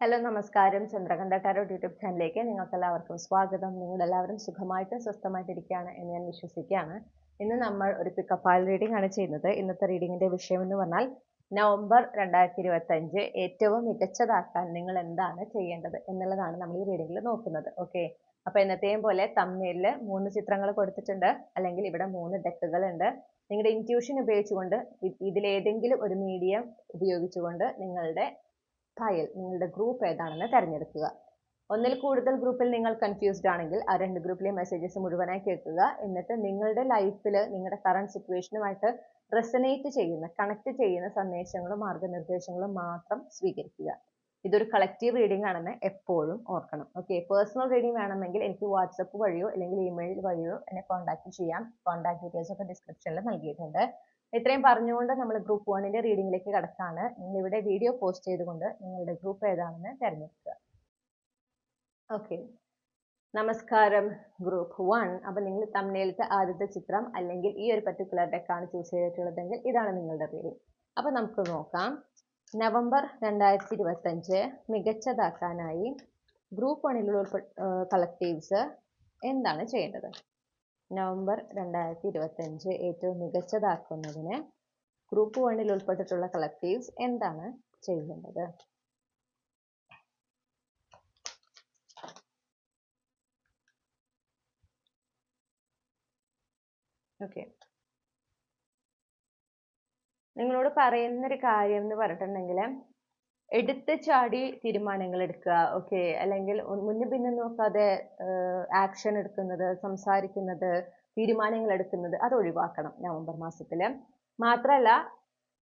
Hello നമസ്കാരം. Chandrakantha tarot YouTube ചാനലിലേക്ക് നിങ്ങൾക്ക് എല്ലാവർക്കും സ്വാഗതം. നിങ്ങൾ എല്ലാവരും സുഖമായിട്ടും സ്വസ്ഥമായിട്ട് ഇരിക്കുകയാണ് എന്ന് ഞാൻ വിശ്വസിക്കുകയാണ്. ഇന്ന് നമ്മൾ ഒരു പിക്കപ്പ് ആൾ റീഡിംഗ് ആണ് ചെയ്യുന്നത്. ഇന്നത്തെ റീഡിങ്ങിന്റെ വിഷയം എന്ന് പറഞ്ഞാൽ നവംബർ രണ്ടായിരത്തി ഇരുപത്തി അഞ്ച് ഏറ്റവും മികച്ചതാക്കാൻ നിങ്ങൾ എന്താണ് ചെയ്യേണ്ടത് എന്നുള്ളതാണ് നമ്മൾ ഈ റീഡിങ്ങിൽ നോക്കുന്നത്. ഓക്കെ അപ്പൊ എന്നത്തെയും പോലെ തമ്മിലിൽ മൂന്ന് ചിത്രങ്ങൾ കൊടുത്തിട്ടുണ്ട്. അല്ലെങ്കിൽ ഇവിടെ മൂന്ന് ഡെക്കുകൾ ഉണ്ട്. നിങ്ങളുടെ ഇന്റ്യൂഷൻ ഉപയോഗിച്ചുകൊണ്ട് ഇതിലേതെങ്കിലും ഒരു മീഡിയം ഉപയോഗിച്ചുകൊണ്ട് നിങ്ങളുടെ ഫയൽ നിങ്ങളുടെ ഗ്രൂപ്പ് ഏതാണെന്ന് തിരഞ്ഞെടുക്കുക. ഒന്നിൽ കൂടുതൽ ഗ്രൂപ്പിൽ നിങ്ങൾ കൺഫ്യൂസ്ഡ് ആണെങ്കിൽ ആ രണ്ട് ഗ്രൂപ്പിലെ മെസ്സേജസ് മുഴുവനായി കേൾക്കുക. എന്നിട്ട് നിങ്ങളുടെ ലൈഫിൽ നിങ്ങളുടെ കറണ്ട് സിറ്റുവേഷനുമായിട്ട് റെസനേറ്റ് ചെയ്യുന്ന കണക്ട് ചെയ്യുന്ന സന്ദേശങ്ങളും മാർഗനിർദ്ദേശങ്ങളും മാത്രം സ്വീകരിക്കുക. ഇതൊരു കളക്റ്റീവ് റീഡിംഗ് ആണെന്ന് എപ്പോഴും ഓർക്കണം. ഓക്കെ പേഴ്സണൽ റീഡിംഗ് വേണമെങ്കിൽ എനിക്ക് വാട്സപ്പ് വഴിയോ അല്ലെങ്കിൽ ഇമെയിൽ വഴിയോ എന്നെ കോൺടാക്ട് ചെയ്യാം. കോൺടാക്ട് ഡീറ്റെയിൽസ് ഒക്കെ ഡിസ്ക്രിപ്ഷനിൽ നൽകിയിട്ടുണ്ട്. ഇത്രയും പറഞ്ഞുകൊണ്ട് നമ്മൾ ഗ്രൂപ്പ് വണ്ണിന്റെ റീഡിംഗിലേക്ക് കടക്കാണ് നിങ്ങൾ ഇവിടെ വീഡിയോ പോസ്റ്റ് ചെയ്തുകൊണ്ട് നിങ്ങളുടെ ഗ്രൂപ്പ് ഏതാണെന്ന് തിരഞ്ഞെടുക്കുക. ഓക്കെ നമസ്കാരം ഗ്രൂപ്പ് വൺ അപ്പൊ നിങ്ങൾ തമ്മിലത്തെ ആദ്യത്തെ ചിത്രം അല്ലെങ്കിൽ ഈ ഒരു പർട്ടിക്കുലർ ഡെക്കാണ് ചൂസ് ചെയ്തിട്ടുള്ളതെങ്കിൽ ഇതാണ് നിങ്ങളുടെ റീഡിങ് അപ്പൊ നമുക്ക് നോക്കാം. നവംബർ രണ്ടായിരത്തി ഇരുപത്തഞ്ച് മികച്ചതാക്കാനായി ഗ്രൂപ്പ് വണ്ണിലുള്ള കളക്റ്റീവ്സ് എന്താണ് ചെയ്യേണ്ടത്? നവംബർ രണ്ടായിരത്തി ഇരുപത്തഞ്ച് ഏറ്റവും മികച്ചതാക്കുന്നതിന് ഗ്രൂപ്പ് വണ്ണിൽ ഉൾപ്പെട്ടിട്ടുള്ള കളക്റ്റീവ്സ് എന്താണ് ചെയ്യേണ്ടത് ഓക്കെ നിങ്ങളോട് പറയുന്ന ഒരു കാര്യം എന്ന് പറഞ്ഞിട്ടുണ്ടെങ്കിൽ എടുത്ത് ചാടി തീരുമാനങ്ങൾ എടുക്കുക ഓക്കെ അല്ലെങ്കിൽ മുന്നിൽ മുന്നും പിന്നും നോക്കാതെ ആക്ഷൻ എടുക്കുന്നത് സംസാരിക്കുന്നത് തീരുമാനങ്ങൾ എടുക്കുന്നത് അത് ഒഴിവാക്കണം നവംബർ മാസത്തിൽ മാത്രമല്ല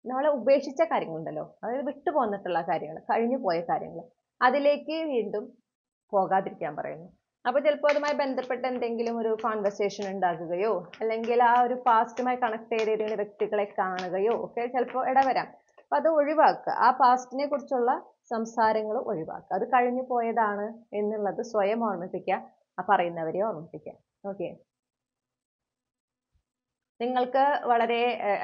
നമ്മളെ ഉപേക്ഷിച്ച കാര്യങ്ങളുണ്ടല്ലോ. അതായത് വിട്ടുപോന്നിട്ടുള്ള കാര്യങ്ങൾ കഴിഞ്ഞു പോയ കാര്യങ്ങൾ അതിലേക്ക് വീണ്ടും പോകാതിരിക്കാൻ പറയുന്നു. അപ്പോൾ ചിലപ്പോൾ അതുമായി ബന്ധപ്പെട്ട എന്തെങ്കിലും ഒരു കോൺവെർസേഷൻ ഉണ്ടാകുകയോ അല്ലെങ്കിൽ ആ ഒരു പാസ്റ്റുമായി കണക്ട് ചെയ്ത ഏതെങ്കിലും വ്യക്തികളെ കാണുകയോ ഒക്കെ ചിലപ്പോൾ ഇടവരാം. അപ്പൊ അത് ഒഴിവാക്കുക. ആ പാസ്റ്റിനെ കുറിച്ചുള്ള സംസാരങ്ങൾ ഒഴിവാക്കുക. അത് കഴിഞ്ഞു പോയതാണ് എന്നുള്ളത് സ്വയം ഓർമ്മിപ്പിക്കുക ആ പറയുന്നവരെ ഓർമ്മിപ്പിക്കുക. ഓക്കെ നിങ്ങൾക്ക് വളരെ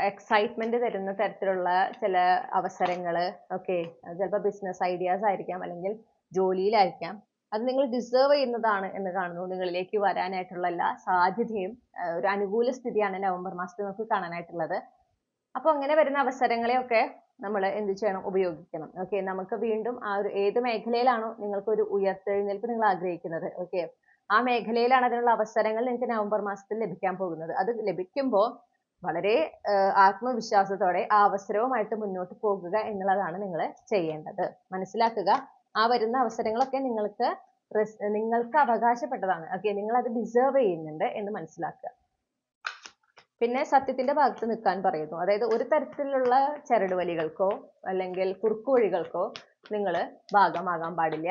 എക്സൈറ്റ്മെന്റ് തരുന്ന തരത്തിലുള്ള ചില അവസരങ്ങൾ ഓക്കെ ചിലപ്പോൾ ബിസിനസ് ഐഡിയാസ് ആയിരിക്കാം അല്ലെങ്കിൽ ജോലിയിലായിരിക്കാം. അത് നിങ്ങൾ ഡിസേർവ് ചെയ്യുന്നതാണ് എന്ന് കാണുന്നു. നിങ്ങളിലേക്ക് വരാനായിട്ടുള്ള എല്ലാ സാധ്യതയും ഒരു അനുകൂല സ്ഥിതിയാണ് നവംബർ മാസത്തിൽ നമുക്ക് കാണാനായിട്ടുള്ളത്. അപ്പോൾ അങ്ങനെ വരുന്ന അവസരങ്ങളെയൊക്കെ നമ്മൾ എന്ത് ചെയ്യണം? ഉപയോഗിക്കണം. ഓക്കെ നമുക്ക് വീണ്ടും ആ ഒരു ഏത് മേഖലയിലാണോ നിങ്ങൾക്ക് ഒരു ഉയർത്തെഴുന്നേൽപ്പ് നിങ്ങൾ ആഗ്രഹിക്കുന്നത്. ഓക്കെ ആ മേഖലയിലാണ് അതിനുള്ള അവസരങ്ങൾ നിങ്ങൾക്ക് നവംബർ മാസത്തിൽ ലഭിക്കാൻ പോകുന്നത്. അത് ലഭിക്കുമ്പോൾ വളരെ ആത്മവിശ്വാസത്തോടെ ആ അവസരവുമായിട്ട് മുന്നോട്ട് പോകുക എന്നുള്ളതാണ് നിങ്ങൾ ചെയ്യേണ്ടത്. മനസ്സിലാക്കുക? ആ വരുന്ന അവസരങ്ങളൊക്കെ നിങ്ങൾക്ക് നിങ്ങൾക്ക് അവകാശപ്പെട്ടതാണ്. ഓക്കെ നിങ്ങൾ അത് ഡിസേർവ് ചെയ്യുന്നുണ്ട് എന്ന് മനസ്സിലാക്കുക. പിന്നെ സത്യത്തിന്റെ ഭാഗത്ത് നിൽക്കാൻ പറയുന്നു. അതായത് ഒരു തരത്തിലുള്ള ചരട് വലികൾക്കോ അല്ലെങ്കിൽ കുറുക്കുവഴികൾക്കോ നിങ്ങൾ ഭാഗമാകാൻ പാടില്ല.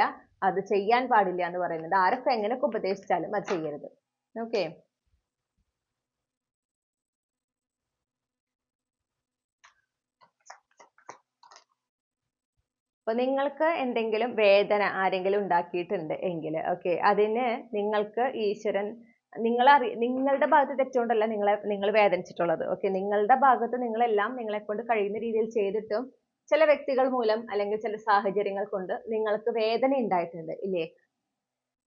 അത് ചെയ്യാൻ പാടില്ല എന്ന് പറയുന്നുണ്ട് ആരൊക്കെ എങ്ങനെയൊക്കെ ഉപദേശിച്ചാലും അത് ചെയ്യരുത്. ഓക്കെ അപ്പൊ നിങ്ങൾക്ക് എന്തെങ്കിലും വേദന ആരെങ്കിലും ഉണ്ടാക്കിയിട്ടുണ്ട് എങ്കിൽ ഓക്കെ അതിന് നിങ്ങൾക്ക് ഈശ്വരൻ നിങ്ങൾ അറി നിങ്ങളുടെ ഭാഗത്ത് തെറ്റുകൊണ്ടല്ല നിങ്ങളെ നിങ്ങൾ വേദനിച്ചിട്ടുള്ളത്. ഓക്കെ നിങ്ങളുടെ ഭാഗത്ത് നിങ്ങളെല്ലാം നിങ്ങളെ കൊണ്ട് കഴിയുന്ന രീതിയിൽ ചെയ്തിട്ടും ചില വ്യക്തികൾ മൂലം അല്ലെങ്കിൽ ചില സാഹചര്യങ്ങൾ കൊണ്ട് നിങ്ങൾക്ക് വേദന ഉണ്ടായിട്ടുണ്ട്. ഇല്ലേ?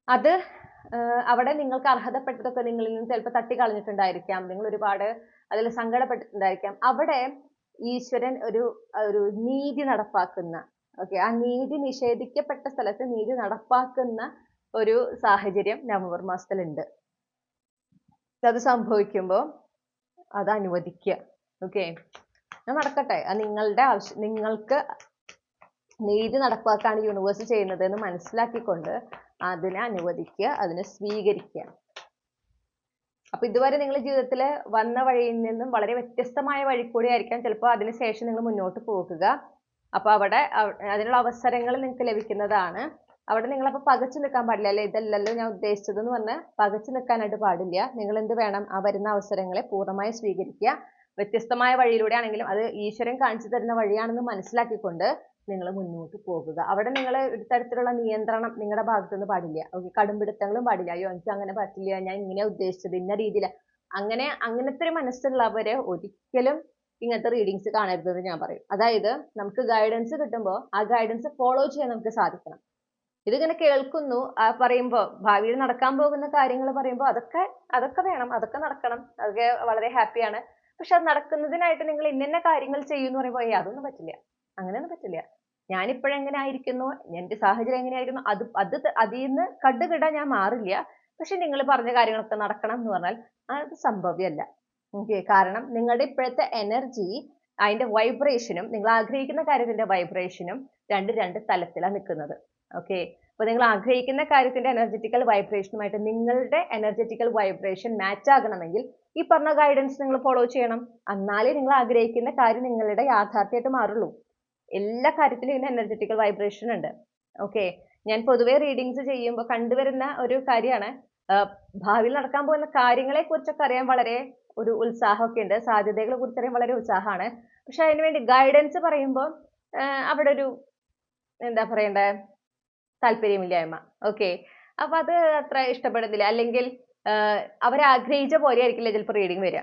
അത് അവിടെ നിങ്ങൾക്ക് അർഹതപ്പെട്ടതൊക്കെ നിങ്ങളിൽ നിന്ന് ചിലപ്പോൾ തട്ടിക്കളഞ്ഞിട്ടുണ്ടായിരിക്കാം. നിങ്ങൾ ഒരുപാട് അതിൽ സങ്കടപ്പെട്ടിട്ടുണ്ടായിരിക്കാം. അവിടെ ഈശ്വരൻ ഒരു ഒരു നീതി നടപ്പാക്കുന്ന ഓക്കെ ആ നീതി നിഷേധിക്കപ്പെട്ട സ്ഥലത്ത് നീതി നടപ്പാക്കുന്ന ഒരു സാഹചര്യം നവംബർ മാസത്തിലുണ്ട്. അത് സംഭവിക്കുമ്പോൾ അത് അനുവദിക്കുക. ഓക്കെ ഞാൻ നടക്കട്ടെ. അത് നിങ്ങളുടെ ആവശ്യം നിങ്ങൾക്ക് നീതി നടപ്പാക്കാണ് യൂണിവേഴ്സ് ചെയ്യുന്നത് എന്ന് മനസ്സിലാക്കിക്കൊണ്ട് അതിനെ അനുവദിക്കുക അതിനെ സ്വീകരിക്കുക. അപ്പൊ ഇതുവരെ നിങ്ങൾ ജീവിതത്തിൽ വന്ന വഴിയിൽ നിന്നും വളരെ വ്യത്യസ്തമായ വഴി കൂടി ആയിരിക്കാം ചിലപ്പോൾ അതിനുശേഷം നിങ്ങൾ മുന്നോട്ട് പോകുക. അപ്പൊ അവിടെ അതിനുള്ള അവസരങ്ങൾ നിങ്ങൾക്ക് ലഭിക്കുന്നതാണ്. അവിടെ നിങ്ങൾ അപ്പൊ പകച്ചു നിൽക്കാൻ പാടില്ല അല്ലെ? ഇതല്ലല്ലോ ഞാൻ ഉദ്ദേശിച്ചത് എന്ന് പറഞ്ഞ് പകച്ചു നിൽക്കാനായിട്ട് പാടില്ല. നിങ്ങൾ എന്ത് വേണം? ആ വരുന്ന അവസരങ്ങളെ പൂർണമായി സ്വീകരിക്കുക. വ്യത്യസ്തമായ വഴിയിലൂടെ ആണെങ്കിലും അത് ഈശ്വരൻ കാണിച്ചു തരുന്ന വഴിയാണെന്ന് മനസ്സിലാക്കിക്കൊണ്ട് നിങ്ങൾ മുന്നോട്ട് പോകുക. അവിടെ നിങ്ങൾ ഒരു തരത്തിലുള്ള നിയന്ത്രണം നിങ്ങളുടെ ഭാഗത്തുനിന്ന് പാടില്ല. ഓക്കെ കടുംപിടുത്തങ്ങളും പാടില്ല. അയ്യോ എനിക്ക് അങ്ങനെ പറ്റില്ല ഞാൻ ഇങ്ങനെ ഉദ്ദേശിച്ചത് ഇന്ന രീതിയിൽ അങ്ങനെ അങ്ങനത്തെ ഒരു മനസ്സുള്ളവരെ ഒരിക്കലും ഇങ്ങനത്തെ റീഡിങ്സ് കാണരുതെന്ന് ഞാൻ പറയും. അതായത് നമുക്ക് ഗൈഡൻസ് കിട്ടുമ്പോൾ ആ ഗൈഡൻസ് ഫോളോ ചെയ്യാൻ നമുക്ക് സാധിക്കണം. ഇതിങ്ങനെ കേൾക്കുന്നു ആ പറയുമ്പോൾ ഭാവിയിൽ നടക്കാൻ പോകുന്ന കാര്യങ്ങൾ പറയുമ്പോൾ അതൊക്കെ അതൊക്കെ വേണം അതൊക്കെ നടക്കണം അതൊക്കെ വളരെ ഹാപ്പിയാണ് പക്ഷെ അത് നടക്കുന്നതിനായിട്ട് നിങ്ങൾ ഇന്ന കാര്യങ്ങൾ ചെയ്യുമെന്ന് പറയുമ്പോൾ ഏയ് അതൊന്നും പറ്റില്ല. അങ്ങനെയൊന്നും പറ്റില്ല. ഞാൻ ഇപ്പോഴെങ്ങനെ ആയിരിക്കുന്നു? എന്റെ സാഹചര്യം എങ്ങനെയായിരിക്കുന്നു അത് അത് അതിൽ നിന്ന് കടുകിട ഞാൻ മാറില്ല. പക്ഷെ നിങ്ങൾ പറഞ്ഞ കാര്യങ്ങളൊക്കെ നടക്കണം എന്ന് പറഞ്ഞാൽ അത് സംഭവ്യമല്ല. ഓക്കെ കാരണം നിങ്ങളുടെ ഇപ്പോഴത്തെ എനർജി അതിന്റെ വൈബ്രേഷനും നിങ്ങൾ ആഗ്രഹിക്കുന്ന കാര്യത്തിന്റെ വൈബ്രേഷനും രണ്ട് രണ്ട് തലത്തിലാണ് നിൽക്കുന്നത്. ഓക്കെ അപ്പൊ നിങ്ങൾ ആഗ്രഹിക്കുന്ന കാര്യത്തിന്റെ എനർജറ്റിക്കൽ വൈബ്രേഷനുമായിട്ട് നിങ്ങളുടെ എനർജറ്റിക്കൽ വൈബ്രേഷൻ മാച്ച് ആകണമെങ്കിൽ ഈ പറഞ്ഞ ഗൈഡൻസ് നിങ്ങൾ ഫോളോ ചെയ്യണം. എന്നാലേ നിങ്ങൾ ആഗ്രഹിക്കുന്ന കാര്യം നിങ്ങളുടെ യാഥാർത്ഥ്യമായിട്ട് മാറുള്ളൂ. എല്ലാ കാര്യത്തിലും ഇതിന് എനർജറ്റിക്കൽ വൈബ്രേഷൻ ഉണ്ട്. ഓക്കെ ഞാൻ പൊതുവേ റീഡിങ്സ് ചെയ്യുമ്പോൾ കണ്ടുവരുന്ന ഒരു കാര്യമാണ്. ഭാവിയിൽ നടക്കാൻ പോകുന്ന കാര്യങ്ങളെ അറിയാൻ വളരെ ഒരു ഉത്സാഹമൊക്കെ ഉണ്ട്. സാധ്യതകളെ കുറിച്ച് അറിയാൻ വളരെ ഉത്സാഹമാണ്. പക്ഷെ അതിനുവേണ്ടി ഗൈഡൻസ് പറയുമ്പോൾ അവിടെ ഒരു എന്താ പറയണ്ടേ? താല്പര്യമില്ലായ്മ. ഓക്കെ അപ്പൊ അത് അത്ര ഇഷ്ടപ്പെടുന്നില്ല. അല്ലെങ്കിൽ അവരാഗ്രഹിച്ച പോലെ ആയിരിക്കില്ല ചിലപ്പോൾ റീഡിങ് വരിക.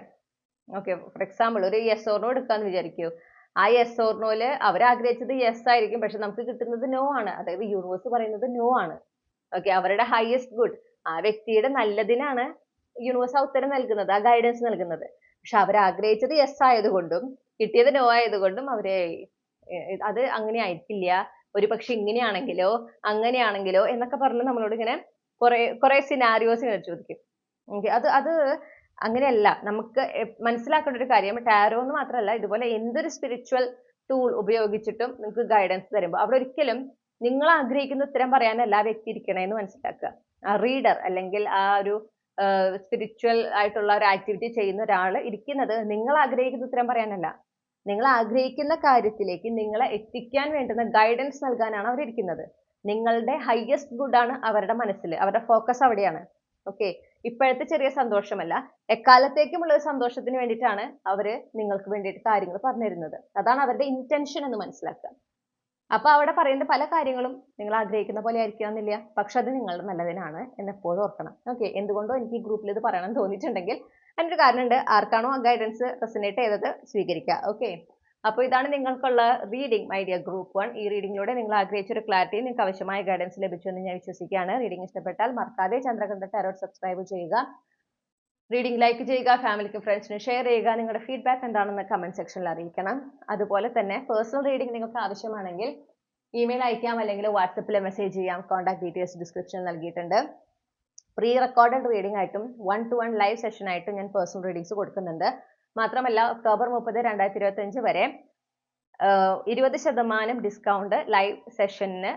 ഓക്കെ ഫോർ എക്സാമ്പിൾ ഒരു യെസ് ഓർണോ എടുക്കാന്ന് വിചാരിക്കൂ. ആ യെസ് ഓർണോയിൽ അവരാഗ്രഹിച്ചത് യെസ് ആയിരിക്കും. പക്ഷെ നമുക്ക് കിട്ടുന്നത് നോ ആണ്. അതായത് യൂണിവേഴ്സ് പറയുന്നത് നോ ആണ്. ഓക്കെ അവരുടെ ഹയസ്റ്റ് ഗുഡ് ആ വ്യക്തിയുടെ നല്ലതിനാണ് യൂണിവേഴ്സ് ആ ഉത്തരം നൽകുന്നത്. ആ ഗൈഡൻസ് നൽകുന്നത്. പക്ഷെ അവർ ആഗ്രഹിച്ചത് യെസ് ആയതുകൊണ്ടും കിട്ടിയത് നോ ആയതുകൊണ്ടും അവരെ അത് അങ്ങനെ ആയിരിക്കില്ല ഒരു പക്ഷെ ഇങ്ങനെയാണെങ്കിലോ അങ്ങനെയാണെങ്കിലോ എന്നൊക്കെ പറഞ്ഞ് നമ്മളോട് ഇങ്ങനെ കുറെ കുറെ സിനാരിയോസ് ഇങ്ങനെ ചോദിക്കും. അത് അത് അങ്ങനെയല്ല. നമുക്ക് മനസ്സിലാക്കേണ്ട ഒരു കാര്യം ടാരോ എന്ന് മാത്രമല്ല ഇതുപോലെ എന്തൊരു സ്പിരിച്വൽ ടൂൾ ഉപയോഗിച്ചിട്ടും നിങ്ങൾക്ക് ഗൈഡൻസ് തരും. അവിടെ ഒരിക്കലും നിങ്ങൾ ആഗ്രഹിക്കുന്ന ഉത്തരം പറയാനല്ല ആ വ്യക്തി ഇരിക്കണേന്ന് മനസ്സിലാക്കുക. ആ റീഡർ അല്ലെങ്കിൽ ആ ഒരു സ്പിരിച്വൽ ആയിട്ടുള്ള ഒരു ആക്ടിവിറ്റി ചെയ്യുന്ന ഒരാൾ ഇരിക്കുന്നത് നിങ്ങൾ ആഗ്രഹിക്കുന്ന ഉത്തരം പറയാനല്ല. നിങ്ങൾ ആഗ്രഹിക്കുന്ന കാര്യത്തിലേക്ക് നിങ്ങളെ എത്തിക്കാൻ വേണ്ടുന്ന ഗൈഡൻസ് നൽകാനാണ് അവർ ഇരിക്കുന്നത് നിങ്ങളുടെ ഹയസ്റ്റ് ഗുഡ് ആണ് അവരുടെ മനസ്സിൽ അവരുടെ ഫോക്കസ് അവിടെയാണ്. ഓക്കെ ഇപ്പോഴത്തെ ചെറിയ സന്തോഷമല്ല എക്കാലത്തേക്കുമുള്ള ഒരു സന്തോഷത്തിന് വേണ്ടിയിട്ടാണ് അവർ നിങ്ങൾക്ക് വേണ്ടിയിട്ട് കാര്യങ്ങൾ പറഞ്ഞു തരുന്നത് അതാണ് അവരുടെ ഇന്റൻഷൻ എന്ന് മനസ്സിലാക്കുക. അപ്പൊ അവിടെ പറയുന്ന പല കാര്യങ്ങളും നിങ്ങൾ ആഗ്രഹിക്കുന്ന പോലെ ആയിരിക്കണമെന്നില്ല പക്ഷെ അത് നിങ്ങളുടെ നല്ലതിനാണ് എന്ന് എപ്പോഴും ഓർക്കണം. ഓക്കെ എന്തുകൊണ്ടോ എനിക്ക് ഈ ഗ്രൂപ്പിൽ ഇത് പറയണം തോന്നിയിട്ടുണ്ടെങ്കിൽ അതിനൊരു കാരണമുണ്ട്. ആർക്കാണോ ആ ഗൈഡൻസ് റെസിനേറ്റ് ചെയ്തത് സ്വീകരിക്കുക. ഓക്കെ അപ്പോൾ ഇതാണ് നിങ്ങൾക്കുള്ള reading my dear group one ഈ റീഡിങ്ങിലൂടെ നിങ്ങൾ ആഗ്രഹിച്ച ഒരു ക്ലാരിറ്റി നിങ്ങൾക്ക് ആവശ്യമായ ഗൈഡൻസ് ലഭിച്ചു എന്ന് ഞാൻ വിശ്വസിക്കുകയാണ്. റീഡിംഗ് ഇഷ്ടപ്പെട്ടാൽ മറക്കാതെ ചന്ദ്രകണ്ഠ ടാരോട്ട് സബ്സ്ക്രൈബ് ചെയ്യുക. റീഡിംഗ് ലൈക്ക് ചെയ്യുക ഫാമിലിക്കും ഫ്രണ്ട്സിനും ഷെയർ ചെയ്യുക നിങ്ങളുടെ ഫീഡ്ബാക്ക് എന്താണെന്ന് കമന്റ് സെക്ഷനിൽ അറിയിക്കണം. അതുപോലെ തന്നെ പേഴ്സണൽ റീഡിംഗ് നിങ്ങൾക്ക് ആവശ്യമാണെങ്കിൽ ഇമെയിൽ അയക്കാം അല്ലെങ്കിൽ വാട്സപ്പിൽ മെസ്സേജ് ചെയ്യാം. കോൺടാക്ട് ഡീറ്റെയിൽസ് ഡിസ്ക്രിപ്ഷനിൽ നൽകിയിട്ടുണ്ട്. പ്രീ റെക്കോർഡഡ് റീഡിംഗ് ആയിട്ടും one to one live session ആയിട്ടും ഞാൻ പേഴ്സണൽ റീഡിങ്സ് കൊടുക്കുന്നുണ്ട്. മാത്രമല്ല ഒക്ടോബർ മുപ്പത് രണ്ടായിരത്തി ഇരുപത്തി അഞ്ച് വരെ ഇരുപത് ശതമാനം ഡിസ്കൗണ്ട് ലൈവ് സെഷന്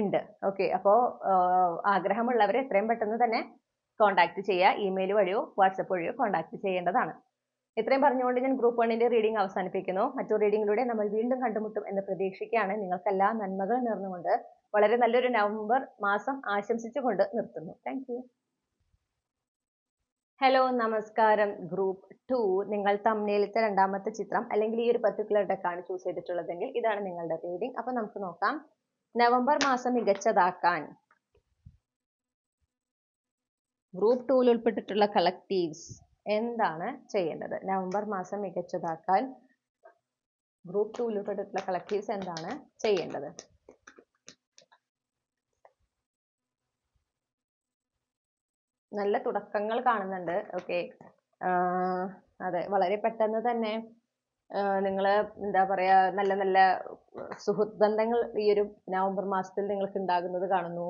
ഉണ്ട്. ഓക്കെ അപ്പോൾ ആഗ്രഹമുള്ളവർ എത്രയും പെട്ടെന്ന് തന്നെ കോൺടാക്ട് ചെയ്യുക ഇമെയിൽ വഴിയോ വാട്സപ്പ് വഴിയോ കോൺടാക്ട് ചെയ്യേണ്ടതാണ്. ഇത്രയും പറഞ്ഞുകൊണ്ട് ഞാൻ ഗ്രൂപ്പ് വണ്ണിന്റെ റീഡിംഗ് അവസാനിപ്പിക്കുന്നു. മറ്റു റീഡിംഗിലൂടെ നമ്മൾ വീണ്ടും കണ്ടുമുട്ടും എന്ന് പ്രതീക്ഷിക്കുകയാണ്. നിങ്ങൾക്കെല്ലാ നന്മകൾ നേർന്നുകൊണ്ട് വളരെ നല്ലൊരു നവംബർ മാസം ആശംസിച്ചുകൊണ്ട് നിർത്തുന്നു. താങ്ക് ഹലോ നമസ്കാരം. ഗ്രൂപ്പ് ടു നിങ്ങൾ തമ്മിലത്തെ രണ്ടാമത്തെ ചിത്രം അല്ലെങ്കിൽ ഈ ഒരു പർട്ടിക്കുലർ ഡെക്കാണ് ചൂസ് ചെയ്തിട്ടുള്ളതെങ്കിൽ ഇതാണ് നിങ്ങളുടെ റീഡിംഗ് അപ്പൊ നമുക്ക് നോക്കാം. നവംബർ മാസം മികച്ചതാക്കാൻ. ഗ്രൂപ്പ് ടൂവിൽ ഉൾപ്പെട്ടിട്ടുള്ള കളക്റ്റീവ്സ് എന്താണ് ചെയ്യേണ്ടത്? നവംബർ മാസം മികച്ചതാക്കാൻ ഗ്രൂപ്പ് ടൂവിൽ ഉൾപ്പെട്ടിട്ടുള്ള കളക്റ്റീവ്സ് എന്താണ് ചെയ്യേണ്ടത്? നല്ല തുടക്കങ്ങൾ കാണുന്നുണ്ട്. ഓക്കെ അതെ. വളരെ പെട്ടെന്ന് തന്നെ നിങ്ങൾ എന്താ പറയാ നല്ല നല്ല സുഹൃത്ത് ബന്ധങ്ങൾ ഈ ഒരു നവംബർ മാസത്തിൽ നിങ്ങൾക്ക് ഉണ്ടാകുന്നത് കാണുന്നു.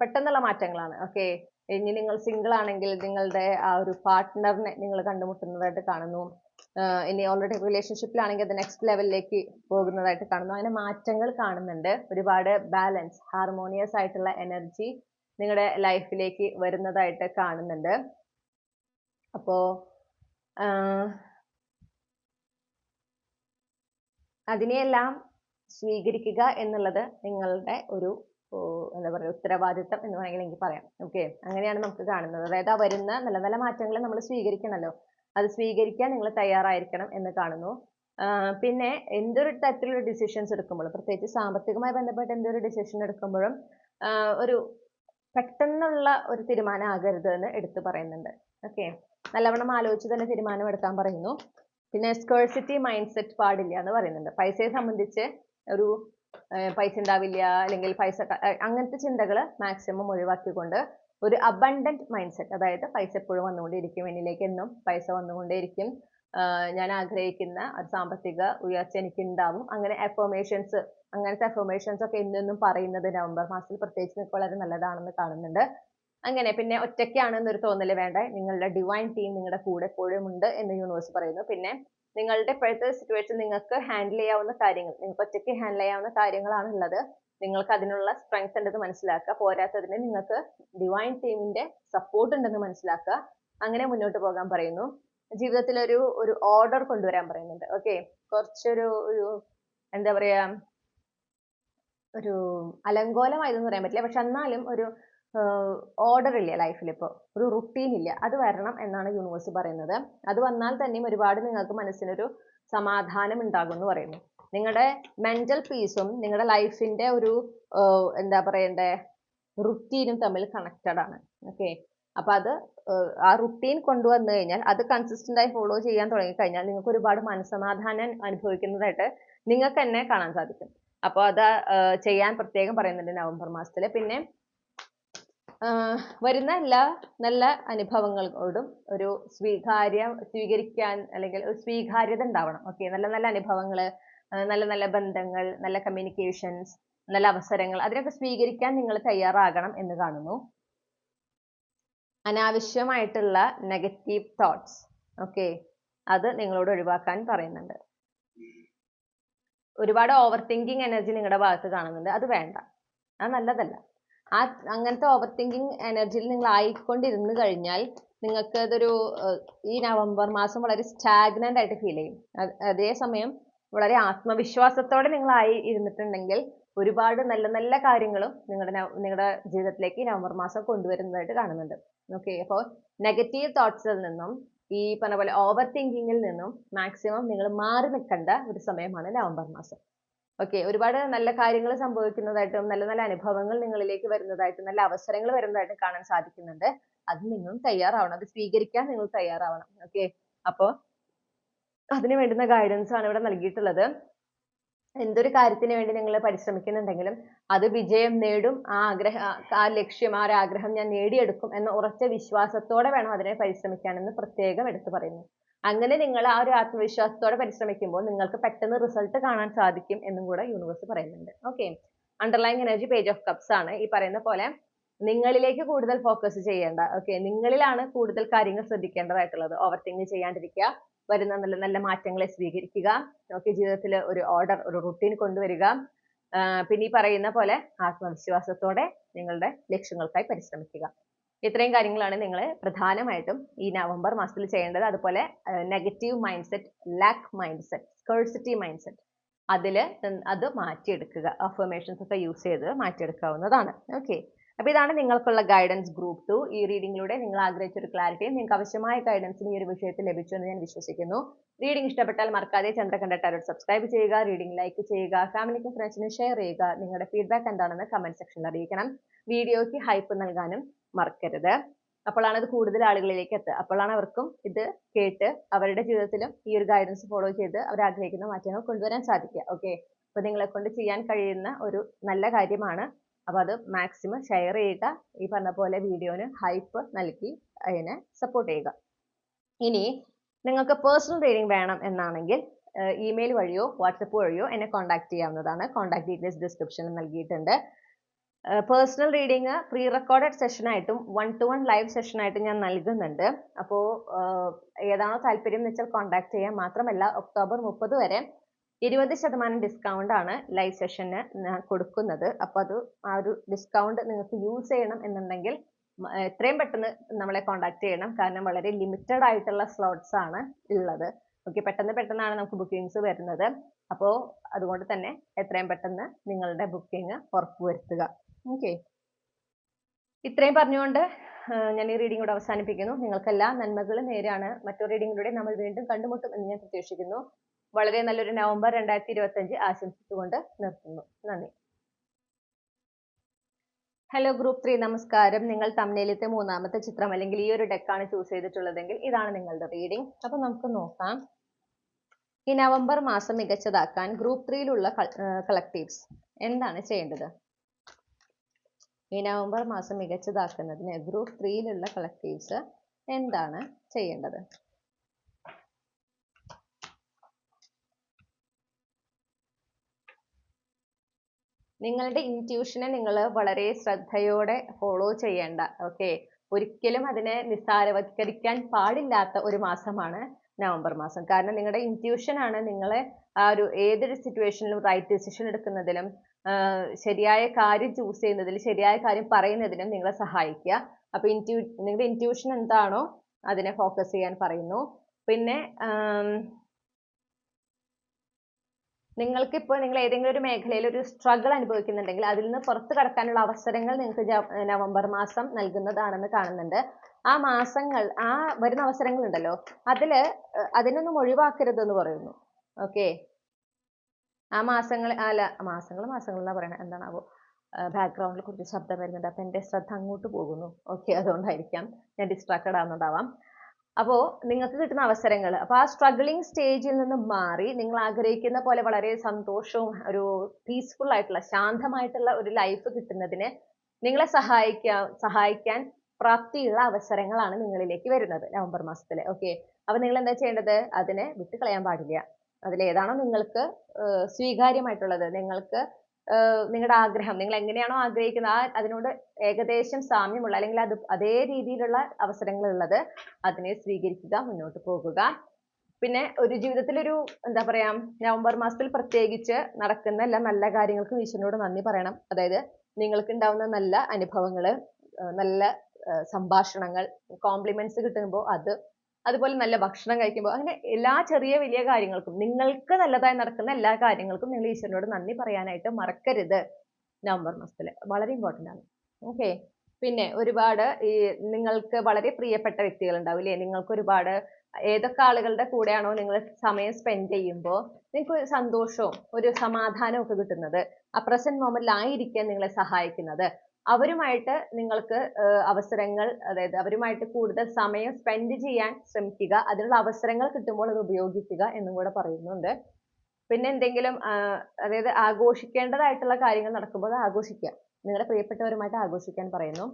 പെട്ടെന്നുള്ള മാറ്റങ്ങളാണ്. ഓക്കെ ഇനി നിങ്ങൾ സിംഗിൾ ആണെങ്കിൽ നിങ്ങളുടെ ആ ഒരു പാർട്ട്ണറിനെ നിങ്ങൾ കണ്ടുമുട്ടുന്നതായിട്ട് കാണുന്നു. ഇനി ഓൾറെഡി റിലേഷൻഷിപ്പിലാണെങ്കിൽ അത് നെക്സ്റ്റ് ലെവലിലേക്ക് പോകുന്നതായിട്ട് കാണുന്നു. അങ്ങനെ മാറ്റങ്ങൾ കാണുന്നുണ്ട്. ഒരുപാട് ബാലൻസ് ഹാർമോണിയസ് ആയിട്ടുള്ള എനർജി നിങ്ങളുടെ ലൈഫിലേക്ക് വരുന്നതായിട്ട് കാണുന്നുണ്ട്. അപ്പോ അതിനെയെല്ലാം സ്വീകരിക്കുക എന്നുള്ളത് നിങ്ങളുടെ ഒരു എന്താ പറയുക ഉത്തരവാദിത്തം എന്ന് വേണമെങ്കിൽ എനിക്ക് പറയാം. ഓക്കെ? അങ്ങനെയാണ് നമുക്ക് കാണുന്നത്. അതായത് ആ വരുന്ന നല്ല നല്ല മാറ്റങ്ങൾ നമ്മൾ സ്വീകരിക്കണമല്ലോ അത് സ്വീകരിക്കാൻ നിങ്ങൾ തയ്യാറായിരിക്കണം എന്ന് കാണുന്നു. പിന്നെ എന്തൊരു തരത്തിലുള്ള ഡിസിഷൻസ് എടുക്കുമ്പോഴും പ്രത്യേകിച്ച് സാമ്പത്തികമായി ബന്ധപ്പെട്ട് എന്തൊരു ഡിസിഷൻ എടുക്കുമ്പോഴും ഒരു പെട്ടെന്നുള്ള ഒരു തീരുമാനം ആകരുത് എന്ന് എടുത്തു പറയുന്നുണ്ട്. ഓക്കെ നല്ലവണ്ണം ആലോചിച്ച് തന്നെ തീരുമാനം എടുക്കാൻ പറയുന്നു. പിന്നെ സ്കേഴ്സിറ്റി മൈൻഡ് സെറ്റ് പാടില്ല എന്ന് പറയുന്നുണ്ട്. പൈസയെ സംബന്ധിച്ച് ഒരു പൈസ ഉണ്ടാവില്ല അല്ലെങ്കിൽ പൈസ അങ്ങനത്തെ ചിന്തകൾ മാക്സിമം ഒഴിവാക്കിക്കൊണ്ട് ഒരു അബണ്ടന്റ് മൈൻഡ് സെറ്റ് അതായത് പൈസ എപ്പോഴും വന്നുകൊണ്ടേയിരിക്കും എന്നിലേക്ക് എന്നും പൈസ വന്നുകൊണ്ടേയിരിക്കും ഞാൻ ആഗ്രഹിക്കുന്ന സാമ്പത്തിക ഉയർച്ച എനിക്ക് ഉണ്ടാവും അങ്ങനെ അഫർമേഷൻസ് അങ്ങനത്തെ അഫർമേഷൻസ് ഒക്കെ എന്നും പറയുന്നത് നവംബർ മാസത്തിൽ പ്രത്യേകിച്ച് നിങ്ങൾക്ക് വളരെ നല്ലതാണെന്ന് കാണുന്നുണ്ട്. അങ്ങനെ പിന്നെ ഒറ്റയ്ക്കാണെന്നൊരു തോന്നൽ വേണ്ട? നിങ്ങളുടെ ഡിവൈൻ ടീം നിങ്ങളുടെ കൂടെ എപ്പോഴും ഉണ്ട് എന്ന് യൂണിവേഴ്സ് പറയുന്നു. പിന്നെ നിങ്ങളുടെ ഇപ്പോഴത്തെ സിറ്റുവേഷൻ നിങ്ങൾക്ക് ഹാൻഡിൽ ചെയ്യാവുന്ന കാര്യങ്ങൾ നിങ്ങൾക്ക് ഒറ്റയ്ക്ക് ഹാൻഡിൽ ചെയ്യാവുന്ന കാര്യങ്ങളാണ് ഉള്ളത് നിങ്ങൾക്ക് അതിനുള്ള സ്ട്രെങ്ത് ഉണ്ടെന്ന് മനസ്സിലാക്കുക. പോരാത്തതിന് നിങ്ങൾക്ക് ഡിവൈൻ ടീമിന്റെ സപ്പോർട്ട് ഉണ്ടെന്ന് മനസ്സിലാക്കുക. അങ്ങനെ മുന്നോട്ട് പോകാൻ പറയുന്നു. ജീവിതത്തിൽ ഒരു ഒരു ഓർഡർ കൊണ്ടുവരാൻ പറയുന്നുണ്ട്. ഓക്കെ കുറച്ചൊരു ഒരു എന്താ പറയാ ഒരു അലങ്കോലമായതെന്ന് പറയാൻ പറ്റില്ല. പക്ഷെ എന്നാലും ഒരു ഓർഡർ ഇല്ല ലൈഫിൽ ഇപ്പോൾ ഒരു റുട്ടീൻ ഇല്ല അത് വരണം എന്നാണ് യൂണിവേഴ്സ് പറയുന്നത്. അത് വന്നാൽ തന്നെയും ഒരുപാട് നിങ്ങൾക്ക് മനസ്സിനൊരു സമാധാനം ഉണ്ടാകും എന്ന് പറയുന്നു. നിങ്ങളുടെ മെന്റൽ പീസും നിങ്ങളുടെ ലൈഫിന്റെ ഒരു എന്താ പറയണ്ടേ റുട്ടീനും തമ്മിൽ കണക്റ്റഡ് ആണ്. ഓക്കെ? അപ്പൊ അത് ആ റുട്ടീൻ കൊണ്ടുവന്നു കഴിഞ്ഞാൽ അത് കൺസിസ്റ്റന്റ് ആയി ഫോളോ ചെയ്യാൻ തുടങ്ങി കഴിഞ്ഞാൽ നിങ്ങൾക്ക് ഒരുപാട് മനസ്സമാധാനം അനുഭവിക്കുന്നതായിട്ട് നിങ്ങൾക്ക് തന്നെ കാണാൻ സാധിക്കും. അപ്പോൾ അത് ചെയ്യാൻ പ്രത്യേകം പറയുന്നുണ്ട് നവംബർ മാസത്തിൽ പിന്നെ വരുന്ന എല്ലാ നല്ല അനുഭവങ്ങളോടും ഒരു സ്വീകാര്യം സ്വീകരിക്കാൻ അല്ലെങ്കിൽ ഒരു സ്വീകാര്യത ഉണ്ടാവണം. ഓക്കെ നല്ല നല്ല അനുഭവങ്ങൾ നല്ല നല്ല ബന്ധങ്ങൾ നല്ല കമ്മ്യൂണിക്കേഷൻസ് നല്ല അവസരങ്ങൾ അതിനൊക്കെ സ്വീകരിക്കാൻ നിങ്ങൾ തയ്യാറാകണം എന്ന് കാണുന്നു. അനാവശ്യമായിട്ടുള്ള നെഗറ്റീവ് തോട്ട്സ് ഓക്കെ അത് നിങ്ങളോട് ഒഴിവാക്കാൻ പറയുന്നുണ്ട്. ഒരുപാട് ഓവർ തിങ്കിങ് എനർജി നിങ്ങളുടെ ഭാഗത്ത് കാണുന്നുണ്ട്. അത് വേണ്ട. അത് നല്ലതല്ല. ആ അങ്ങനത്തെ ഓവർ തിങ്കിങ് എനർജിയിൽ നിങ്ങൾ ആയിക്കൊണ്ടിരുന്ന് കഴിഞ്ഞാൽ നിങ്ങൾക്ക് അതൊരു ഈ നവംബർ മാസം വളരെ സ്റ്റാഗ്നന്റ് ആയിട്ട് ഫീൽ ചെയ്യും. അത് അതേസമയം വളരെ ആത്മവിശ്വാസത്തോടെ നിങ്ങൾ ആയി ഇരുന്നിട്ടുണ്ടെങ്കിൽ ഒരുപാട് നല്ല നല്ല കാര്യങ്ങളും നിങ്ങളുടെ നിങ്ങളുടെ ജീവിതത്തിലേക്ക് നവംബർ മാസം കൊണ്ടുവരുന്നതായിട്ട് കാണുന്നുണ്ട്. ഓക്കെ അപ്പോൾ നെഗറ്റീവ് തോട്ട്സിൽ നിന്നും ഈ പറഞ്ഞ പോലെ ഓവർ തിങ്കിങ്ങിൽ നിന്നും മാക്സിമം നിങ്ങൾ മാറി നിൽക്കേണ്ട ഒരു സമയമാണ് നവംബർ മാസം. ഓക്കെ ഒരുപാട് നല്ല കാര്യങ്ങൾ സംഭവിക്കുന്നതായിട്ടും നല്ല നല്ല അനുഭവങ്ങൾ നിങ്ങളിലേക്ക് വരുന്നതായിട്ടും നല്ല അവസരങ്ങൾ വരുന്നതായിട്ടും കാണാൻ സാധിക്കുന്നുണ്ട്. അത് നിങ്ങളും തയ്യാറാവണം അത് സ്വീകരിക്കാൻ നിങ്ങൾ തയ്യാറാവണം. ഓക്കെ അപ്പോൾ അതിനു വേണ്ടുന്ന ഗൈഡൻസ് ആണ് ഇവിടെ നൽകിയിട്ടുള്ളത്. എന്തൊരു കാര്യത്തിന് വേണ്ടി നിങ്ങൾ പരിശ്രമിക്കുന്നുണ്ടെങ്കിലും അത് വിജയം നേടും ആ ആഗ്രഹം ആ- ലക്ഷ്യം ആ ഒരു ആഗ്രഹം ഞാൻ നേടിയെടുക്കും എന്ന ഉറച്ച വിശ്വാസത്തോടെ വേണം അതിനെ പരിശ്രമിക്കാൻ എന്ന് പ്രത്യേകം എടുത്തു പറയുന്നു. അങ്ങനെ നിങ്ങൾ ആ ഒരു ആത്മവിശ്വാസത്തോടെ പരിശ്രമിക്കുമ്പോൾ നിങ്ങൾക്ക് പെട്ടെന്ന് റിസൾട്ട് കാണാൻ സാധിക്കും എന്നും കൂടെ യൂണിവേഴ്സ് പറയുന്നുണ്ട്. Okay. Underline energy page of cups ആണ് ഈ പറയുന്ന പോലെ നിങ്ങളിലേക്ക് കൂടുതൽ ഫോക്കസ് ചെയ്യേണ്ട ഓക്കെ നിങ്ങളിലാണ് കൂടുതൽ കാര്യങ്ങൾ ശ്രദ്ധിക്കേണ്ടതായിട്ടുള്ളത്. ഓവർ തിങ്ക് ചെയ്യാണ്ടിരിക്കുക വരുന്ന നല്ല നല്ല മാറ്റങ്ങളെ സ്വീകരിക്കുക. ഓക്കെ ജീവിതത്തിൽ ഒരു ഓർഡർ ഒരു റുട്ടീൻ കൊണ്ടുവരിക. പിന്നെ ഈ പറയുന്ന പോലെ ആത്മവിശ്വാസത്തോടെ നിങ്ങളുടെ ലക്ഷ്യങ്ങൾക്കായി പരിശ്രമിക്കുക. ഇത്രയും കാര്യങ്ങളാണ് നിങ്ങൾ പ്രധാനമായിട്ടും ഈ നവംബർ മാസത്തിൽ ചെയ്യേണ്ടത്. അതുപോലെ negative mind set lack mind set scarcity mind set അതിൽ അത് മാറ്റിയെടുക്കുക. അഫർമേഷൻസ് ഒക്കെ യൂസ് ചെയ്ത് മാറ്റിയെടുക്കാവുന്നതാണ്. ഓക്കെ അപ്പൊ ഇതാണ് നിങ്ങൾക്കുള്ള ഗൈഡൻസ് ഗ്രൂപ്പ് ടു ഈ റീഡിങ്ങിലൂടെ നിങ്ങൾ ആഗ്രഹിച്ച ഒരു ക്ലാരിറ്റിയും നിങ്ങൾക്ക് ആവശ്യമായ ഗൈഡൻസും ഈ ഒരു വിഷയത്തിൽ ലഭിച്ചു എന്ന് ഞാൻ വിശ്വസിക്കുന്നു. റീഡിംഗ് ഇഷ്ടപ്പെട്ടാൽ മറക്കാതെ ചന്ദ്രകണ്ഠ ടാരോട്ട് സബ്സ്ക്രൈബ് ചെയ്യുക റീഡിംഗ് ലൈക്ക് ചെയ്യുക ഫാമിലിക്കും ഫ്രണ്ട്സിനും ഷെയർ ചെയ്യുക. നിങ്ങളുടെ ഫീഡ്ബാക്ക് എന്താണെന്ന് കമന്റ് സെക്ഷനിൽ അറിയിക്കണം. വീഡിയോയ്ക്ക് ഹൈപ്പ് നൽകാനും മറക്കരുത്. അപ്പോഴാണ് ഇത് കൂടുതൽ ആളുകളിലേക്ക് എത്തുക. അപ്പോഴാണ് അവർക്കും ഇത് കേട്ട് അവരുടെ ജീവിതത്തിലും ഈ ഒരു ഗൈഡൻസ് ഫോളോ ചെയ്ത് അവർ ആഗ്രഹിക്കുന്ന മാറ്റങ്ങൾ കൊണ്ടുവരാൻ സാധിക്കുക. ഓക്കെ അപ്പോൾ നിങ്ങളെ കൊണ്ട് ചെയ്യാൻ കഴിയുന്ന ഒരു നല്ല കാര്യമാണ് അപ്പൊ അത് മാക്സിമം ഷെയർ ചെയ്യുക. ഈ പറഞ്ഞ പോലെ വീഡിയോന് ഹൈപ്പ് നൽകി അതിനെ സപ്പോർട്ട് ചെയ്യുക. ഇനി നിങ്ങൾക്ക് പേഴ്സണൽ ട്രെയിനിങ് വേണം എന്നാണെങ്കിൽ ഇമെയിൽ വഴിയോ വാട്സപ്പ് വഴിയോ എന്നെ കോൺടാക്ട് ചെയ്യാവുന്നതാണ്. കോൺടാക്ട് ഡീറ്റെയിൽസ് ഡിസ്ക്രിപ്ഷനിൽ നൽകിയിട്ടുണ്ട്. പേഴ്സണൽ റീഡിങ് പ്രീ റെക്കോർഡഡ് സെഷനായിട്ടും വൺ ടു വൺ ലൈവ് സെഷനായിട്ടും ഞാൻ നൽകുന്നുണ്ട്. അപ്പോൾ ഏതാണോ താല്പര്യം എന്ന് വെച്ചാൽ കോൺടാക്ട് ചെയ്യാം മാത്രമല്ല ഒക്ടോബർ മുപ്പത് വരെ ഇരുപത് ശതമാനം ഡിസ്കൗണ്ട് ആണ് ലൈവ് സെഷന് കൊടുക്കുന്നത്. അപ്പോൾ അത് ആ ഒരു ഡിസ്കൗണ്ട് നിങ്ങൾക്ക് യൂസ് ചെയ്യണം എന്നുണ്ടെങ്കിൽ എത്രയും പെട്ടെന്ന് നമ്മളെ കോൺടാക്ട് ചെയ്യണം. കാരണം വളരെ ലിമിറ്റഡ് ആയിട്ടുള്ള സ്ലോട്ട്സ് ആണ് ഉള്ളത്. ഓക്കെ പെട്ടെന്ന് പെട്ടെന്നാണ് നമുക്ക് ബുക്കിങ്സ് വരുന്നത്. അപ്പോൾ അതുകൊണ്ട് തന്നെ എത്രയും പെട്ടെന്ന് നിങ്ങളുടെ ബുക്കിംഗ് ഉറപ്പുവരുത്തുക. ഓക്കെ ഇത്രയും പറഞ്ഞുകൊണ്ട് ഞാൻ ഈ റീഡിംഗ് കൂടെ അവസാനിപ്പിക്കുന്നു. നിങ്ങൾക്കെല്ലാ നന്മകളും നേരാണ് മറ്റു റീഡിംഗിലൂടെ നമ്മൾ വീണ്ടും കണ്ടുമുട്ടും എന്ന് ഞാൻ പ്രതീക്ഷിക്കുന്നു. വളരെ നല്ലൊരു നവംബർ രണ്ടായിരത്തി ഇരുപത്തി അഞ്ച് ആശംസിച്ചുകൊണ്ട് നിർത്തുന്നു. നന്ദി. ഹലോ ഗ്രൂപ്പ് ത്രീ നമസ്കാരം. നിങ്ങൾ തമ്മിലത്തെ മൂന്നാമത്തെ ചിത്രം അല്ലെങ്കിൽ ഈ ഒരു ഡെക്കാണ് ചൂസ് ചെയ്തിട്ടുള്ളതെങ്കിൽ ഇതാണ് നിങ്ങളുടെ റീഡിംഗ് അപ്പൊ നമുക്ക് നോക്കാം. ഈ നവംബർ മാസം മികച്ചതാക്കാൻ ഗ്രൂപ്പ് ത്രീയിലുള്ള കളക്ടീവ്സ് എന്താണ് ചെയ്യേണ്ടത്? ഈ നവംബർ മാസം മികച്ചതാക്കുന്നതിന് ഗ്രൂപ്പ് ത്രീയിലുള്ള കളക്ടീവ്സ് എന്താണ് ചെയ്യേണ്ടത്? നിങ്ങളുടെ ഇന്റ്യൂഷനെ നിങ്ങൾ വളരെ ശ്രദ്ധയോടെ ഫോളോ ചെയ്യേണ്ട ഓക്കെ ഒരിക്കലും അതിനെ നിസ്സാരവത്കരിക്കാൻ പാടില്ലാത്ത ഒരു മാസമാണ് നവംബർ മാസം. കാരണം നിങ്ങളുടെ ഇന്റ്യൂഷൻ ആണ് നിങ്ങളെ ആ ഒരു ഏതൊരു സിറ്റുവേഷനിലും റൈറ്റ് ഡിസിഷൻ എടുക്കുന്നതിലും ശരിയായ കാര്യം ചൂസ് ചെയ്യുന്നതിൽ ശരിയായ കാര്യം പറയുന്നതിനും നിങ്ങളെ സഹായിക്കുക. അപ്പൊ ഇന്റ്യൂ നിങ്ങളുടെ ഇന്റ്യൂഷൻ എന്താണോ അതിനെ ഫോക്കസ് ചെയ്യാൻ പറയുന്നു. പിന്നെ നിങ്ങൾക്ക് ഇപ്പോൾ നിങ്ങൾ ഏതെങ്കിലും ഒരു മേഖലയിൽ ഒരു സ്ട്രഗിൾ അനുഭവിക്കുന്നുണ്ടെങ്കിൽ അതിൽ നിന്ന് പുറത്തു കടക്കാനുള്ള അവസരങ്ങൾ നിങ്ങൾക്ക് നവംബർ മാസം നൽകുന്നതാണെന്ന് കാണുന്നുണ്ട്. ആ മാസങ്ങൾ ആ വരുന്ന അവസരങ്ങൾ ഉണ്ടല്ലോ അതിൽ അതിനൊന്നും ഒഴിവാക്കരുത് എന്ന് പറയുന്നു. ഓക്കെ? ആ മാസങ്ങൾ അല്ല മാസങ്ങൾ മാസങ്ങൾ എന്നാ പറയണത് എന്താണാവോ? ബാക്ക്ഗ്രൗണ്ടിൽ കുറച്ച് ശബ്ദം വരുന്നുണ്ട്. അപ്പൊ എന്റെ ശ്രദ്ധ അങ്ങോട്ട് പോകുന്നു. ഓക്കെ അതുകൊണ്ടായിരിക്കാം ഞാൻ ഡിസ്ട്രാക്റ്റഡ് ആവുന്നുണ്ടാവാം അപ്പോ നിങ്ങൾക്ക് കിട്ടുന്ന അവസരങ്ങൾ അപ്പോൾ ആ സ്ട്രഗ്ലിംഗ് സ്റ്റേജിൽ നിന്ന് മാറി നിങ്ങൾ ആഗ്രഹിക്കുന്ന പോലെ വളരെ സന്തോഷവും ഒരു പീസ്ഫുൾ ആയിട്ടുള്ള ശാന്തമായിട്ടുള്ള ഒരു ലൈഫ് കിട്ടുന്നതിന് നിങ്ങളെ സഹായിക്കാൻ സഹായിക്കാൻ പ്രാപ്തിയുള്ള അവസരങ്ങളാണ് നിങ്ങളിലേക്ക് വരുന്നത് നവംബർ മാസത്തിൽ ഓക്കെ അപ്പൊ നിങ്ങൾ എന്താ ചെയ്യേണ്ടത്? അതിനെ വിട്ടുകളയാൻ പാടില്ല. അതിലേതാണോ നിങ്ങൾക്ക് സ്വീകാര്യമായിട്ടുള്ളത്. നിങ്ങൾക്ക് നിങ്ങളുടെ ആഗ്രഹം നിങ്ങൾ എങ്ങനെയാണോ ആഗ്രഹിക്കുന്നത് ആ അതിനോട് ഏകദേശം സാമ്യമുള്ള അല്ലെങ്കിൽ അത് അതേ രീതിയിലുള്ള അവസരങ്ങൾ ഉള്ളത് അതിനെ സ്വീകരിക്കുക മുന്നോട്ട് പോകുക. പിന്നെ ഒരു ജീവിതത്തിൽ ഒരു എന്താ പറയാ നവംബർ മാസത്തിൽ പ്രത്യേകിച്ച് നടക്കുന്ന എല്ലാ നല്ല കാര്യങ്ങൾക്കും ഈശ്വരനോട് നന്ദി പറയണം. അതായത് നിങ്ങൾക്ക് ഉണ്ടാവുന്ന നല്ല അനുഭവങ്ങൾ നല്ല സംഭാഷണങ്ങൾ കോംപ്ലിമെന്റ്സ് കിട്ടുമ്പോൾ അത് അതുപോലെ നല്ല ഭക്ഷണം കഴിക്കുമ്പോൾ അങ്ങനെ എല്ലാ ചെറിയ വലിയ കാര്യങ്ങൾക്കും നിങ്ങൾക്ക് നല്ലതായി നടക്കുന്ന എല്ലാ കാര്യങ്ങൾക്കും നിങ്ങൾ ഈശ്വരനോട് നന്ദി പറയാനായിട്ട് മറക്കരുത്. നവംബർ മാസത്തിൽ. വളരെ ഇമ്പോർട്ടന്റ് ആണ്. ഓക്കെ പിന്നെ ഒരുപാട് ഈ നിങ്ങൾക്ക് വളരെ പ്രിയപ്പെട്ട വ്യക്തികൾ ഉണ്ടാവും ഇല്ലേ? നിങ്ങൾക്ക് ഒരുപാട് ഏതൊക്കെ ആളുകളുടെ കൂടെയാണോ നിങ്ങൾ സമയം സ്പെൻഡ് ചെയ്യുമ്പോൾ നിങ്ങൾക്ക് ഒരു സന്തോഷവും ഒരു സമാധാനവും ഒക്കെ കിട്ടുന്നത്. ആ പ്രസന്റ് മൊമെന്റിൽ ആയിരിക്കാൻ നിങ്ങളെ സഹായിക്കുന്നത്. അവരുമായിട്ട് നിങ്ങൾക്ക് അവസരങ്ങൾ അതായത് അവരുമായിട്ട് കൂടുതൽ സമയം സ്പെൻഡ് ചെയ്യാൻ ശ്രമിക്കുക. അതിനുള്ള അവസരങ്ങൾ കിട്ടുമ്പോൾ അത് ഉപയോഗിക്കുക എന്നും കൂടെ പറയുന്നുണ്ട്. പിന്നെ എന്തെങ്കിലും അതായത് ആഘോഷിക്കേണ്ടതായിട്ടുള്ള കാര്യങ്ങൾ നടക്കുമ്പോൾ ആഘോഷിക്കുക. നിങ്ങളുടെ പ്രിയപ്പെട്ടവരുമായിട്ട് ആഘോഷിക്കാൻ പറയുന്നു.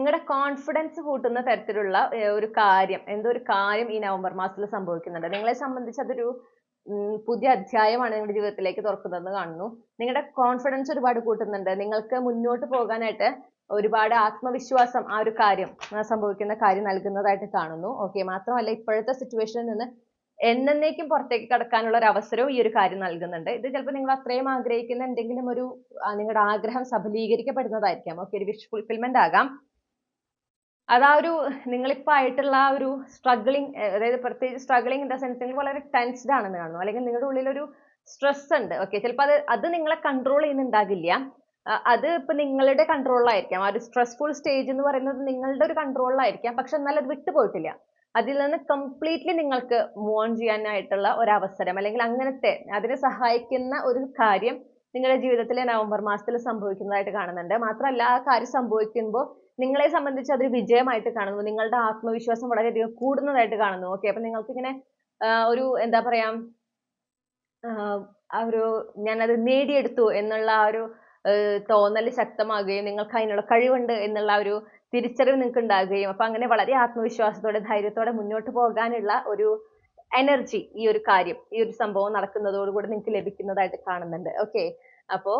നിങ്ങളുടെ കോൺഫിഡൻസ് കൂട്ടുന്ന തരത്തിലുള്ള ഒരു കാര്യം എന്തോ ഒരു കാര്യം ഈ നവംബർ മാസത്തിൽ സംഭവിക്കുന്നുണ്ട്. നിങ്ങളെ സംബന്ധിച്ച് അതൊരു പുതിയ അധ്യായമാണ് നിങ്ങളുടെ ജീവിതത്തിലേക്ക് തുറക്കുന്നതെന്ന് കാണുന്നു. നിങ്ങളുടെ കോൺഫിഡൻസ് ഒരുപാട് കൂട്ടുന്നുണ്ട്. നിങ്ങൾക്ക് മുന്നോട്ട് പോകാനായിട്ട് ഒരുപാട് ആത്മവിശ്വാസം ആ ഒരു കാര്യം സംഭവിക്കുന്ന കാര്യം നൽകുന്നതായിട്ട് കാണുന്നു. ഓക്കെ മാത്രമല്ല ഇപ്പോഴത്തെ സിറ്റുവേഷനിൽ നിന്ന് എന്നേക്കും പുറത്തേക്ക് കടക്കാനുള്ള ഒരു അവസരവും ഈ ഒരു കാര്യം നൽകുന്നുണ്ട്. ഇത് ചിലപ്പോൾ നിങ്ങൾ അത്രയും ആഗ്രഹിക്കുന്ന എന്തെങ്കിലും ഒരു നിങ്ങളുടെ ആഗ്രഹം സഫലീകരിക്കപ്പെടുന്നതായിരിക്കാം. ഓക്കെ ഒരു വിഷ് ഫുൾഫിൽമെന്റ് ആകാം. അത് ആ ഒരു നിങ്ങളിപ്പോ ആയിട്ടുള്ള ആ ഒരു സ്ട്രഗ്ലിംഗ് അതായത് പ്രത്യേകിച്ച് സ്ട്രഗ്ലിംഗ് ഇൻ ദ സെൻസ് നിങ്ങൾ വളരെ ടെൻസ്ഡ് ആണെന്ന് കാണുന്നു. അല്ലെങ്കിൽ നിങ്ങളുടെ ഉള്ളിലൊരു സ്ട്രെസ് ഉണ്ട്. ഓക്കെ ചിലപ്പോൾ അത് അത് നിങ്ങളെ കൺട്രോൾ ചെയ്യുന്നുണ്ടാകില്ല. അത് ഇപ്പൊ നിങ്ങളുടെ കൺട്രോളിലായിരിക്കാം ആ ഒരു സ്ട്രെസ്ഫുൾ സ്റ്റേജ് എന്ന് പറയുന്നത് നിങ്ങളുടെ ഒരു കൺട്രോളിലായിരിക്കാം പക്ഷെ എന്നാൽ അത് വിട്ടുപോയിട്ടില്ല അതിൽ നിന്ന് കംപ്ലീറ്റ്ലി നിങ്ങൾക്ക് മൂവ് ഓൺ ചെയ്യാനായിട്ടുള്ള ഒരു അവസരം അല്ലെങ്കിൽ അങ്ങനത്തെ അതിനെ സഹായിക്കുന്ന ഒരു കാര്യം നിങ്ങളുടെ ജീവിതത്തിലെ നവംബർ മാസത്തിൽ സംഭവിക്കുന്നതായിട്ട് കാണുന്നുണ്ട്. മാത്രമല്ല ആ കാര്യം സംഭവിക്കുമ്പോൾ നിങ്ങളെ സംബന്ധിച്ച് അതൊരു വിജയമായിട്ട് കാണുന്നു. നിങ്ങളുടെ ആത്മവിശ്വാസം വളരെയധികം കൂടുന്നതായിട്ട് കാണുന്നു. ഓക്കെ അപ്പോൾ നിങ്ങൾക്ക് ഇങ്ങനെ ഒരു എന്താ പറയാ ആ ഒരു ഞാനത് നേടിയെടുത്തു എന്നുള്ള ആ ഒരു തോന്നൽ ശക്തമാകുകയും നിങ്ങൾക്ക് അതിനുള്ള കഴിവുണ്ട് എന്നുള്ള ഒരു തിരിച്ചറിവ് നിങ്ങൾക്ക് ഉണ്ടാകുകയും അപ്പോൾ അങ്ങനെ വളരെ ആത്മവിശ്വാസത്തോടെ ധൈര്യത്തോടെ മുന്നോട്ട് പോകാനുള്ള ഒരു എനർജി ഈ ഒരു കാര്യം ഈ ഒരു സംഭവം നടക്കുന്നതോടുകൂടി നിങ്ങൾക്ക് ലഭിക്കുന്നതായിട്ട് കാണുന്നുണ്ട്. ഓക്കെ അപ്പോ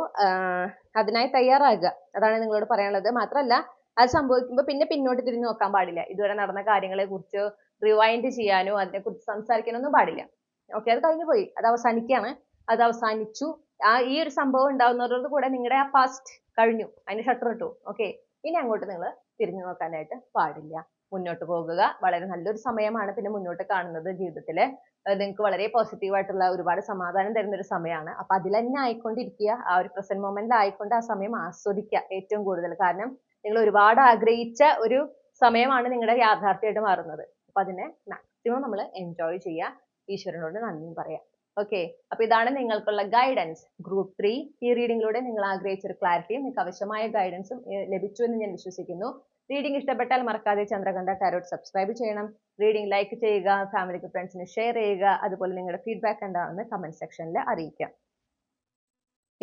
അതിനായി തയ്യാറാകുക. അതാണ് നിങ്ങളോട് പറയാനുള്ളത്. മാത്രമല്ല അത് സംഭവിക്കുമ്പോൾ പിന്നെ പിന്നോട്ട് തിരിഞ്ഞു നോക്കാൻ പാടില്ല. ഇതുവരെ നടന്ന കാര്യങ്ങളെ കുറിച്ച് റിവൈൻഡ് ചെയ്യാനോ അതിനെ കുറിച്ച് സംസാരിക്കാനോ ഒന്നും പാടില്ല. ഓക്കെ അത് കഴിഞ്ഞു പോയി. അത് അവസാനിക്കുകയാണ്. അത് അവസാനിച്ചു. ആ ഈ ഒരു സംഭവം ഉണ്ടാകുന്നതോട് കൂടെ നിങ്ങളുടെ ആ പാസ്റ്റ് കഴിഞ്ഞു. അതിന് ഷട്ടർ ഇട്ടു. ഓക്കെ ഇനി അങ്ങോട്ട് നിങ്ങൾ തിരിഞ്ഞു നോക്കാനായിട്ട് പാടില്ല. മുന്നോട്ട് പോകുക. വളരെ നല്ലൊരു സമയമാണ് പിന്നെ മുന്നോട്ട് കാണുന്നത് ജീവിതത്തിൽ. നിങ്ങൾക്ക് വളരെ positive ആയിട്ടുള്ള ഒരുപാട് സമാധാനം തരുന്ന ഒരു സമയമാണ്. അപ്പൊ അതിൽ തന്നെ ആയിക്കൊണ്ടിരിക്കുക. ആ ഒരു പ്രസന്റ് മൊമെന്റിൽ ആയിക്കൊണ്ട് ആ സമയം ആസ്വദിക്കുക ഏറ്റവും കൂടുതൽ. കാരണം നിങ്ങൾ ഒരുപാട് ആഗ്രഹിച്ച ഒരു സമയമാണ് നിങ്ങളുടെ യാഥാർത്ഥ്യമായിട്ട് മാറുന്നത്. അപ്പൊ അതിനെ മാക്സിമം നമ്മൾ എൻജോയ് ചെയ്യുക ഈശ്വരനോട് നന്ദിയും പറയാം. ഓക്കെ അപ്പൊ ഇതാണ് നിങ്ങൾക്കുള്ള ഗൈഡൻസ് ഗ്രൂപ്പ് ത്രീ ഈ റീഡിങ്ങിലൂടെ നിങ്ങൾ ആഗ്രഹിച്ച ഒരു ക്ലാരിറ്റിയും നിങ്ങൾക്ക് ആവശ്യമായ ഗൈഡൻസും ലഭിച്ചു എന്ന് ഞാൻ വിശ്വസിക്കുന്നു. റീഡിംഗ് ഇഷ്ടപ്പെട്ടാൽ മറക്കാതെ ചന്ദ്രകണ്ഠ ടാരോട്ട് സബ്സ്ക്രൈബ് ചെയ്യണം. റീഡിംഗ് ലൈക്ക് ചെയ്യുക ഫാമിലിക്ക് ഫ്രണ്ട്സിന് ഷെയർ ചെയ്യുക അതുപോലെ നിങ്ങളുടെ ഫീഡ്ബാക്ക് എന്താണെന്ന് കമന്റ് സെക്ഷനിൽ അറിയിക്കാം.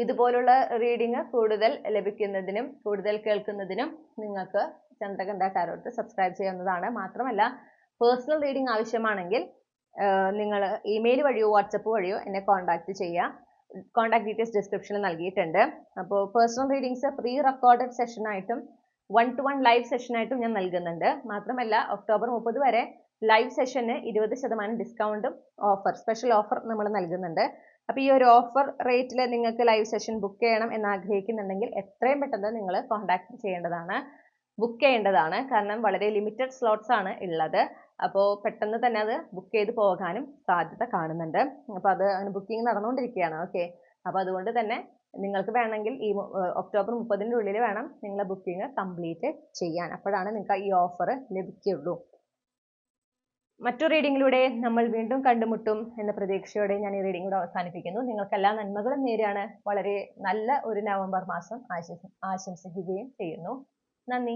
ഇതുപോലുള്ള റീഡിംഗ് കൂടുതൽ ലഭിക്കുന്നതിനും കൂടുതൽ കേൾക്കുന്നതിനും നിങ്ങൾക്ക് ചന്ദ്രകണ്ഠ ടാരോട്ട് സബ്സ്ക്രൈബ് ചെയ്യാവുന്നതാണ് മാത്രമല്ല പേഴ്സണൽ റീഡിംഗ് ആവശ്യമാണെങ്കിൽ നിങ്ങൾ ഇമെയിൽ വഴിയോ വാട്സപ്പ് വഴിയോ എന്നെ കോൺടാക്ട് ചെയ്യുക. കോൺടാക്ട് ഡീറ്റെയിൽസ് ഡിസ്ക്രിപ്ഷനിൽ നൽകിയിട്ടുണ്ട്. അപ്പോൾ പേഴ്സണൽ റീഡിങ്സ് പ്രീ റെക്കോർഡഡ് സെഷനായിട്ടും വൺ ടു വൺ ലൈവ് സെഷനായിട്ടും ഞാൻ നൽകുന്നുണ്ട്. മാത്രമല്ല ഒക്ടോബർ മുപ്പത് വരെ ലൈവ് സെഷന് ഇരുപത് ശതമാനം ഡിസ്കൗണ്ടും ഓഫർ സ്പെഷ്യൽ ഓഫർ നമ്മൾ നൽകുന്നുണ്ട്. അപ്പോൾ ഈ ഒരു ഓഫർ റേറ്റിൽ നിങ്ങൾക്ക് ലൈവ് സെഷൻ ബുക്ക് ചെയ്യണം എന്ന് ആഗ്രഹിക്കുന്നുണ്ടെങ്കിൽ എത്രയും പെട്ടെന്ന് നിങ്ങൾ കോൺടാക്ട് ചെയ്യേണ്ടതാണ്. ബുക്ക് ചെയ്യേണ്ടതാണ്. കാരണം വളരെ ലിമിറ്റഡ് സ്ലോട്ട്സ് ആണ് ഉള്ളത് അപ്പോൾ പെട്ടെന്ന് തന്നെ അത് ബുക്ക് ചെയ്ത് പോകാനും സാധ്യത കാണുന്നുണ്ട്. അപ്പോൾ അത് അങ്ങനെ ബുക്കിംഗ് നടന്നുകൊണ്ടിരിക്കുകയാണ്. ഓക്കെ അപ്പോൾ അതുകൊണ്ട് തന്നെ നിങ്ങൾക്ക് വേണമെങ്കിൽ ഈ ഒക്ടോബർ മുപ്പതിന്റെ ഉള്ളിൽ വേണം നിങ്ങളെ ബുക്കിംഗ് കംപ്ലീറ്റ് ചെയ്യാൻ. അപ്പോഴാണ് നിങ്ങൾക്ക് ഈ ഓഫർ ലഭിക്കുകയുള്ളൂ. മറ്റു റീഡിങ്ങിലൂടെ നമ്മൾ വീണ്ടും കണ്ടുമുട്ടും എന്ന പ്രതീക്ഷയോടെ ഞാൻ ഈ റീഡിംഗ് കൂടെ അവസാനിപ്പിക്കുന്നു. നിങ്ങൾക്ക് എല്ലാ നന്മകളും നേരെയാണ് വളരെ നല്ല ഒരു നവംബർ മാസം ആശംസ ആശംസിക്കുകയും ചെയ്യുന്നു. നന്ദി.